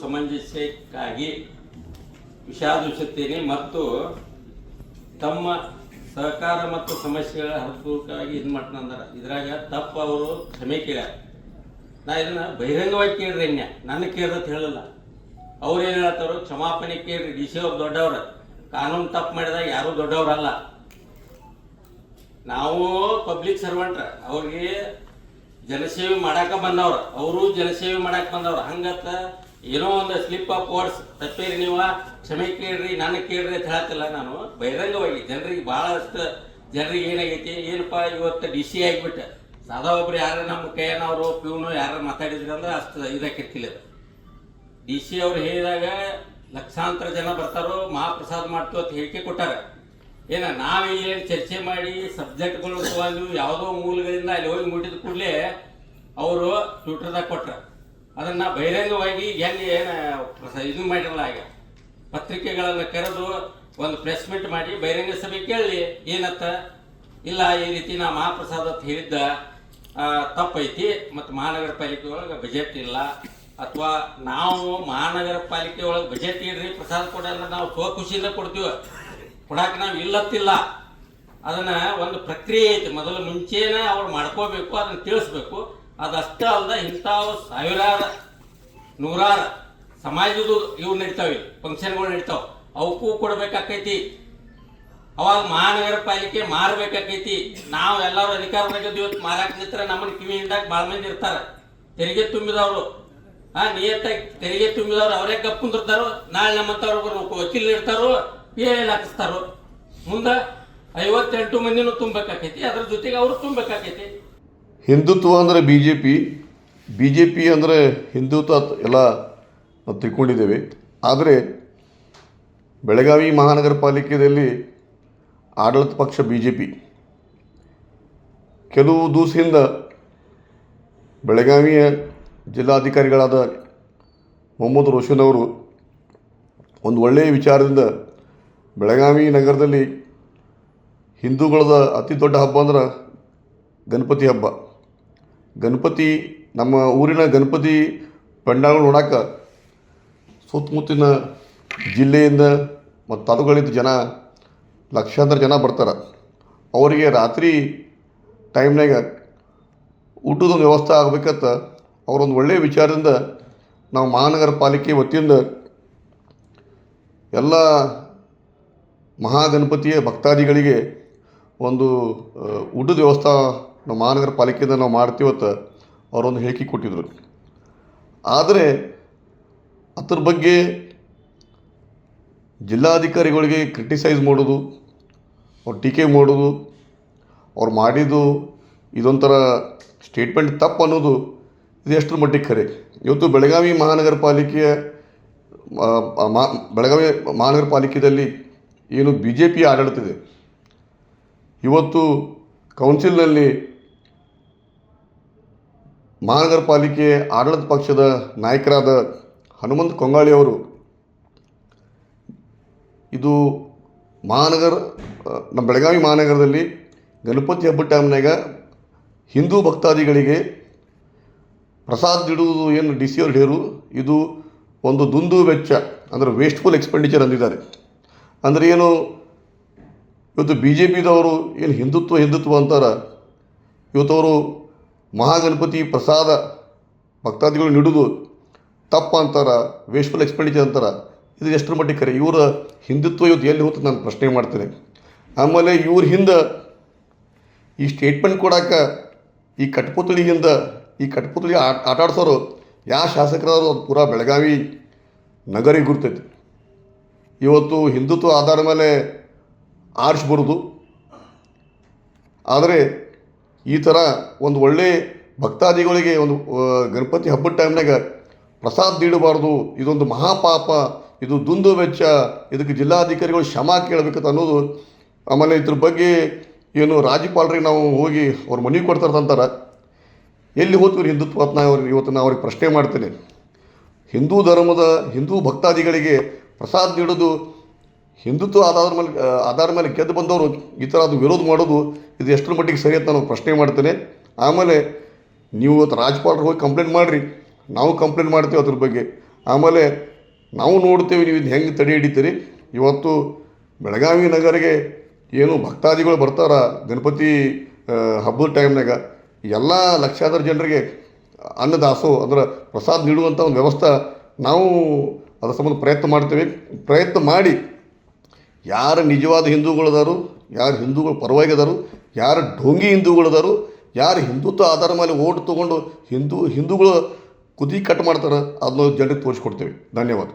ಸಮಂಜಸ್ಯಕ್ಕಾಗಿ ವಿಷಾದಿಸುತ್ತೇನೆ ಮತ್ತು ತಮ್ಮ ಸಹಕಾರ ಮತ್ತು ಸಮಸ್ಯೆಗಳ ಹರಪೂರ್ವಕವಾಗಿ ಇದು ಮಾಡ್ತಾರೆ ಇದ್ರಾಗ ತಪ್ಪು ಅವರು ಕ್ಷಮೆ ಕೇಳ್ಯಾರ. ನಾ ಇದನ್ನ ಬಹಿರಂಗವಾಗಿ ಕೇಳ್ರಿ ಅನ್ಯ. ನನ್ನ ಕೇಳ್ದತ್ ಹೇಳಲ್ಲ. ಅವ್ರು ಏನು ಹೇಳ್ತಾರೋ ಕ್ಷಮಾಪಣೆ ಕೇಳ್ರಿ. ಡಿ ಸಿ ಅವ್ರು ದೊಡ್ಡವ್ರ. ಕಾನೂನು ತಪ್ಪು ಮಾಡಿದಾಗ ಯಾರೂ ದೊಡ್ಡವ್ರಲ್ಲ. ನಾವು ಪಬ್ಲಿಕ್ ಸರ್ವೆಂಟ್ರ ಅವ್ರಿಗೆ ಜನಸೇವೆ ಮಾಡಾಕ ಬಂದವ್ರ. ಅವರು ಜನಸೇವೆ ಮಾಡಾಕ ಬಂದವ್ರ. ಹಂಗತ್ತ ಏನೋ ಒಂದು ಸ್ಲಿಪ್ ಆಫ್ ವರ್ಡ್ಸ್ ತಪ್ಪೇರಿ ನೀವ. ಕ್ಷಮೆ ಕೇಳ್ರಿ, ನನ್ನ ಕೇಳ್ರಿ ಅಂತ ಹೇಳ್ತಿಲ್ಲ ನಾನು. ಬಹಿರಂಗವಾಗಿ ಜನರಿಗೆ ಭಾಳಷ್ಟು ಜನರಿಗೆ ಏನಾಗೈತಿ, ಏನಪ್ಪ ಇವತ್ತು ಡಿ ಸಿ ಆಗಿಬಿಟ್ಟೆ. ಸಾದಾ ಒಬ್ರು ಯಾರು ನಮ್ಮ ಕೈಯನವರು ಪಿವನು ಯಾರು ಮಾತಾಡಿದ್ರು ಅಂದ್ರೆ ಅಷ್ಟು ಇದಾಕಿರ್ತಿಲ್ಲ ಡಿ ಸಿ ಅವ್ರು ಹೇಳಿದಾಗ ಲಕ್ಷಾಂತರ ಜನ ಬರ್ತಾರೋ, ಮಹಾಪ್ರಸಾದ ಮಾಡ್ತು ಅಂತ ಹೇಳಿಕೆ ಕೊಟ್ಟಾರ. ಏನ ನಾವೇನು ಚರ್ಚೆ ಮಾಡಿ ಸಬ್ಜೆಕ್ಟ್ಗಳು ಯಾವುದೋ ಮೂಲಗಳಿಂದ ಅಲ್ಲಿ ಹೋಗಿ ಮುಟ್ಟಿದ ಕೂಡಲೇ ಅವರು ಟ್ವಿಟರ್ದಾಗ ಕೊಟ್ರ. ಅದನ್ನ ಬಹಿರಂಗವಾಗಿ ಎಲ್ಲಿ ಏನು ಇದು ಮಾಡಿರಲ್ಲ ಆಗ ಪತ್ರಿಕೆಗಳನ್ನು ಕರೆದು ಒಂದು ಪ್ರೆಸ್ ಮೀಟ್ ಮಾಡಿ ಬಹಿರಂಗ ಸಭೆ ಕೇಳಿ, ಏನತ್ತ? ಇಲ್ಲ, ಈ ರೀತಿ ನಾ ಮಹಾಪ್ರಸಾದ್ ಅಂತ ಹೇಳಿದ್ದ ತಪ್ಪೈತಿ, ಮತ್ತು ಮಹಾನಗರ ಪಾಲಿಕೆ ಒಳಗೆ ಬಜೆಟ್ ಇಲ್ಲ. ಅಥವಾ ನಾವು ಮಹಾನಗರ ಪಾಲಿಕೆ ಒಳಗೆ ಬಜೆಟ್ ಇಡ್ರಿ, ಪ್ರಸಾದ ಕೊಡ ಅಂದ್ರೆ ನಾವು ಸ್ವ ಖುಷಿಯಿಂದ ಕೊಡ್ತೀವಿ. ಕೊಡಕ್ಕೆ ನಾವು ಇಲ್ಲತ್ತಿಲ್ಲ. ಅದನ್ನ ಒಂದು ಪ್ರಕ್ರಿಯೆ ಐತಿ. ಮೊದಲು ಮುಂಚೆನೇ ಅವ್ರು ಮಾಡ್ಕೋಬೇಕು, ಅದನ್ನ ತಿಳಿಸ್ಬೇಕು. ಅದಷ್ಟೇ ಅಲ್ಲದೆ ಇಂಥವು ಸಾವಿರಾರು, ನೂರಾರು ಸಮಾಜದ ಇವು ನಡೀತಾವೆ ಫಂಕ್ಷನ್ಗಳು ನಡೀತಾವೆ ಅವಕ್ಕೂ ಕೊಡಬೇಕಾಕೈತಿ. ಅವಾಗ ಮಹಾನಗರ ಪಾಲಿಕೆ ಮಾರಬೇಕಾಕೈತಿ. ನಾವು ಎಲ್ಲರೂ ಅಧಿಕಾರದಾಗ ಇವತ್ತು ಮಾರಾಕ ನಿಂತ್ರ ನಮ್ಮನ್ನ ಕಿವಿ ಹಿಂದಾಗ ಭಾಳ ಮಂದಿ ಇರ್ತಾರೆ. ತೆರಿಗೆ ತುಂಬಿದವರು. ಆ, ನಿಯತ್ತಾಗಿ ತೆರಿಗೆ ತುಂಬಿದವ್ರು ಅವರೇ ಗಪ್ ನಾಳೆ ನಮ್ಮಂಥವ್ರು ವಕೀಲ ಇರ್ತಾರೋ ಪಿ ಎಲ್ ಹಾಕಿಸ್ತಾರೋ. ಮುಂದೆ ಐವತ್ತೆಂಟು ಮಂದಿನೂ ತುಂಬಬೇಕಾಕೈತಿ. ಅದ್ರ ಜೊತೆಗೆ ಅವರು ತುಂಬಬೇಕಾಕೈತಿ. ಹಿಂದುತ್ವ ಅಂದರೆ B J P B J P ಅಂದರೆ ಹಿಂದುತ್ವ ಎಲ್ಲ ತಿಳ್ಕೊಂಡಿದ್ದೇವೆ. ಆದರೆ ಬೆಳಗಾವಿ ಮಹಾನಗರ ಪಾಲಿಕೆಯಲ್ಲಿ ಆಡಳಿತ ಪಕ್ಷ ಬಿ ಜೆ ಪಿ ಕೆಲವು ದಿವಸದಿಂದ ಬೆಳಗಾವಿಯ ಜಿಲ್ಲಾಧಿಕಾರಿಗಳಾದ ಮೊಹಮ್ಮದ್ ರೋಷನ್ ಅವರು ಒಂದು ಒಳ್ಳೆಯ ವಿಚಾರದಿಂದ ಬೆಳಗಾವಿ ನಗರದಲ್ಲಿ ಹಿಂದೂಗಳದ ಅತಿ ದೊಡ್ಡ ಹಬ್ಬ ಅಂದ್ರೆ ಗಣಪತಿ ಹಬ್ಬ. ಗಣಪತಿ, ನಮ್ಮ ಊರಿನ ಗಣಪತಿ ಪೆಂಡಾಲ್ ನೋಡಾಕ ಸುತ್ತಮುತ್ತಿನ ಜಿಲ್ಲೆಯಿಂದ ಮತ್ತು ತಾಲೂಕುಗಳಿಂದ ಜನ, ಲಕ್ಷಾಂತರ ಜನ ಬರ್ತಾರೆ. ಅವರಿಗೆ ರಾತ್ರಿ ಟೈಮ್ನಾಗ ಊಟದ ವ್ಯವಸ್ಥೆ ಆಗ್ಬೇಕತ್ತ ಅವರೊಂದು ಒಳ್ಳೆಯ ವಿಚಾರದಿಂದ ನಾವು ಮಹಾನಗರ ಪಾಲಿಕೆ ವತಿಯಿಂದ ಎಲ್ಲ ಮಹಾಗಣಪತಿಯ ಭಕ್ತಾದಿಗಳಿಗೆ ಒಂದು ಊಟದ ವ್ಯವಸ್ಥೆ ನಾವು ಮಹಾನಗರ ಪಾಲಿಕೆಯಿಂದ ನಾವು ಮಾಡ್ತೀವತ್ತ ಅವರೊಂದು ಹೇಳಿಕೆ ಕೊಟ್ಟಿದ್ದರು ಆದರೆ ಅದ್ರ ಬಗ್ಗೆ ಜಿಲ್ಲಾಧಿಕಾರಿಗಳಿಗೆ ಕ್ರಿಟಿಸೈಸ್ ಮಾಡೋದು ಅವ್ರು ಟೀಕೆ ಮಾಡೋದು ಅವ್ರು ಮಾಡಿದ್ದು ಇದೊಂಥರ ಸ್ಟೇಟ್ಮೆಂಟ್ ತಪ್ಪು ಅನ್ನೋದು ಇದು ಎಷ್ಟರ ಮಟ್ಟಿಗೆ ಖರೆ. ಇವತ್ತು ಬೆಳಗಾವಿ ಮಹಾನಗರ ಪಾಲಿಕೆಯ ಬೆಳಗಾವಿ ಮಹಾನಗರ ಪಾಲಿಕೆಯಲ್ಲಿ ಏನು ಬಿ ಜೆ ಪಿ ಆಡಳಿತ ಇದೆ. ಇವತ್ತು ಕೌನ್ಸಿಲ್ನಲ್ಲಿ ಮಹಾನಗರ ಪಾಲಿಕೆ ಆಡಳಿತ ಪಕ್ಷದ ನಾಯಕರಾದ ಹನುಮಂತ ಕೊಂಗಾಳಿ ಅವರು. ಇದು ಮಹಾನಗರ ನಮ್ಮ ಬೆಳಗಾವಿ ಮಹಾನಗರದಲ್ಲಿ ಗಣಪತಿ ಹಬ್ಬ ಟೈಮ್ನಾಗ ಹಿಂದೂ ಭಕ್ತಾದಿಗಳಿಗೆ ಪ್ರಸಾದ ನೀಡುವುದು ಏನು ಡಿ ಸಿ ಅವ್ರು ಹೇರು ಇದು ಒಂದು ದುಂದು ವೆಚ್ಚ, ಅಂದರೆ ವೇಸ್ಟ್ಫುಲ್ ಎಕ್ಸ್ಪೆಂಡಿಚರ್ ಅಂದಿದ್ದಾರೆ. ಅಂದರೆ ಏನು, ಇವತ್ತು ಬಿ ಜೆ ಪಿದವರು ಏನು ಹಿಂದುತ್ವ ಹಿಂದುತ್ವ ಇವತ್ತು ಇವತ್ತವರು ಮಹಾಗಣಪತಿ ಪ್ರಸಾದ ಭಕ್ತಾದಿಗಳು ನೀಡುವುದು ತಪ್ಪ ಅಂತಾರ ವೇಸ್ಟ್ಫುಲ್ ಎಕ್ಸ್ಪೆಂಡಿಚರ್ ಅಂತಾರ, ಇದು ಎಷ್ಟರ ಮಟ್ಟಿಗೆ ಕರೆ? ಇವರ ಹಿಂದುತ್ವ ಇವತ್ತು ಎಲ್ಲಿ ಹೋಗ್ತದೆ ನಾನು ಪ್ರಶ್ನೆ ಮಾಡ್ತೇನೆ. ಆಮೇಲೆ ಇವ್ರ ಹಿಂದೆ ಈ ಸ್ಟೇಟ್ಮೆಂಟ್ ಕೊಡೋಕೆ ಈ ಕಟ್ಪುತಳಿಯಿಂದ ಈ ಕಟ್ಪುತಳಿ ಆಟ ಆಟ ಆಡ್ಸೋರು ಯಾವ ಶಾಸಕರಾದ್ರು ಅದು ಪೂರಾ ಬೆಳಗಾವಿ ನಗರಿಗೆ ಗುರ್ತೈತಿ. ಇವತ್ತು ಹಿಂದುತ್ವ ಆಧಾರ ಮೇಲೆ ಆರಿಸ್ಬಾರ್ದು ಬರೋದು. ಆದರೆ ಈ ಥರ ಒಂದು ಒಳ್ಳೆ ಭಕ್ತಾದಿಗಳಿಗೆ ಒಂದು ಗಣಪತಿ ಹಬ್ಬದ ಟೈಮ್ನಾಗ ಪ್ರಸಾದ ನೀಡಬಾರ್ದು. ಇದೊಂದು ಮಹಾಪಾಪ. ಇದು ದುಂದು ವೆಚ್ಚ. ಇದಕ್ಕೆ ಜಿಲ್ಲಾಧಿಕಾರಿಗಳು ಕ್ಷಮಾ ಕೇಳಬೇಕಂತ ಅನ್ನೋದು ಆಮೇಲೆ ಇದ್ರ ಬಗ್ಗೆ ಏನು ರಾಜ್ಯಪಾಲರಿಗೆ ನಾವು ಹೋಗಿ ಅವ್ರು ಮನವಿ ಕೊಡ್ತಾರಂತಾರೆ ಎಲ್ಲಿ ಹೋಗ್ತೀವಿ ಹಿಂದುತ್ವ ಅವ್ರು ಇವತ್ತು ನಾನು ಅವ್ರಿಗೆ ಪ್ರಶ್ನೆ ಮಾಡ್ತೇನೆ. ಹಿಂದೂ ಧರ್ಮದ ಹಿಂದೂ ಭಕ್ತಾದಿಗಳಿಗೆ ಪ್ರಸಾದ ನೀಡೋದು ಹಿಂದುತ್ವ ಆಧಾರದ ಮೇಲೆ ಆಧಾರದ ಆಧಾರ ಮೇಲೆ ಗೆದ್ದು ಬಂದವರು ಈ ಥರ ಅದು ವಿರೋಧ ಮಾಡೋದು ಇದು ಎಷ್ಟರ ಮಟ್ಟಿಗೆ ಸರಿ ಅಂತ ನಾನು ಪ್ರಶ್ನೆ ಮಾಡ್ತೇನೆ. ಆಮೇಲೆ ನೀವು ಇವತ್ತು ರಾಜ್ಯಪಾಲರು ಹೋಗಿ ಕಂಪ್ಲೇಂಟ್ ಮಾಡಿರಿ. ನಾವು ಕಂಪ್ಲೇಂಟ್ ಮಾಡ್ತೀವಿ ಅದ್ರ ಬಗ್ಗೆ. ಆಮೇಲೆ ನಾವು ನೋಡ್ತೇವೆ ನೀವು ಇದು ಹೆಂಗೆ ತಡೆ ಹಿಡಿತೀರಿ. ಇವತ್ತು ಬೆಳಗಾವಿ ನಗರಿಗೆ ಏನು ಭಕ್ತಾದಿಗಳು ಬರ್ತಾರ ಗಣಪತಿ ಹಬ್ಬದ ಟೈಮ್ನಾಗ? ಎಲ್ಲ ಲಕ್ಷಾಂತರ ಜನರಿಗೆ ಅನ್ನದಾಸೋ ಅಂದ್ರೆ ಪ್ರಸಾದ ನೀಡುವಂಥ ಒಂದು ವ್ಯವಸ್ಥೆ ನಾವು ಅದರ ಸಂಬಂಧ ಪ್ರಯತ್ನ ಮಾಡ್ತೇವೆ. ಪ್ರಯತ್ನ ಮಾಡಿ ಯಾರು ನಿಜವಾದ ಹಿಂದೂಗಳದಾರು, ಯಾರು ಹಿಂದೂಗಳು ಪರವಾಗಿ ಅದಾರು ಯಾರು ಢೋಂಗಿ ಹಿಂದೂಗಳದಾರು, ಯಾರು ಹಿಂದುತ್ವ ಆಧಾರ ಮೇಲೆ ಓಟ್ ತೊಗೊಂಡು ಹಿಂದೂ, ಹಿಂದೂಗಳು ಕುದಿ ಕಟ್ ಮಾಡ್ತಾರೆ, ಅದನ್ನ ಜನರಿಗೆ ತೋರಿಸ್ಕೊಡ್ತೇವೆ. ಧನ್ಯವಾದ.